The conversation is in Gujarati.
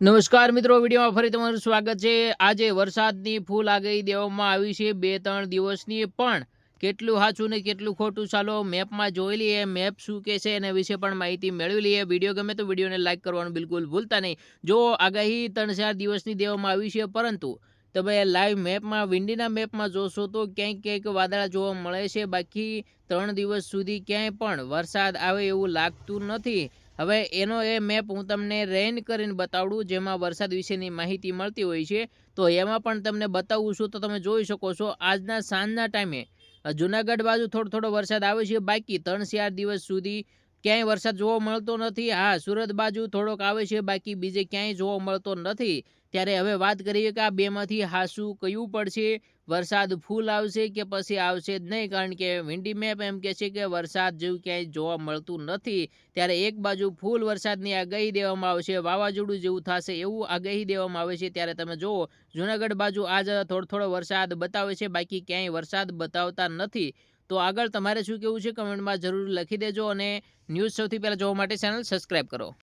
નમસ્કાર મિત્રો, વિડીયોમાં ફરી તમારું સ્વાગત છે. આજે વરસાદની ફૂલ આગાહી દેવામાં આવી છે. બે ત્રણ દિવસની પણ કેટલું સાચું ને કેટલું ખોટું ચાલો મેપમાં જોઈ લઈએ. મેપ શું કે છે એના વિશે પણ માહિતી મેળવી લઈએ. વીડિયો ગમે તો વિડીયોને લાઇક કરવાનું બિલકુલ ભૂલતા નહીં. જો આગાહી ત્રણ ચાર દિવસની દેવામાં આવી છે, પરંતુ તમે લાઈવ મેપમાં વિંડીના મેપમાં જોશો તો ક્યાંક ક્યાંક વાદળા જોવા મળે છે. બાકી ત્રણ દિવસ સુધી ક્યાંય પણ વરસાદ આવે એવું લાગતું નથી. હવે એનો એ મેપ હું તમને રેન કરીને બતાવડું, જેમાં વરસાદ વિશેની માહિતી મળતી હોય છે. તો એમાં પણ તમને બતાવું છું, તો તમે જોઈ શકો છો, આજના સાંજના ટાઈમે જુનાગઢ બાજુ થોડો થોડો વરસાદ આવે છે. બાકી ત્રણ ચાર દિવસ સુધી ક્યાંય વરસાદ જોવા મળતો નથી. હા, સુરત બાજુ થોડોક આવે છે, બાકી બીજે ક્યાંય જોવા મળતો નથી. ત્યારે હવે વાત કરીએ કે આ બેમાંથી હાસું કયું પડશે? વરસાદ ફૂલ આવશે કે પછી આવશે જ નહીં? કારણ કે વિન્ડી મેપ એમ કહે છે કે વરસાદ જેવું ક્યાંય જોવા મળતું નથી. ત્યારે એક બાજુ ફૂલ વરસાદની આગાહી દેવામાં આવશે, વાવાઝોડું જેવું થશે એવું આગાહી દેવામાં આવે છે. ત્યારે તમે જુઓ, જુનાગઢ બાજુ આજ થોડો થોડો વરસાદ બતાવે છે, બાકી ક્યાંય વરસાદ બતાવતા નથી. તો આગળ તમારે શું કેવું છે કમેન્ટમાં જરૂર લખી દેજો અને ન્યૂઝ સૌથી પહેલાં જોવા માટે ચેનલ સબસ્ક્રાઈબ કરો.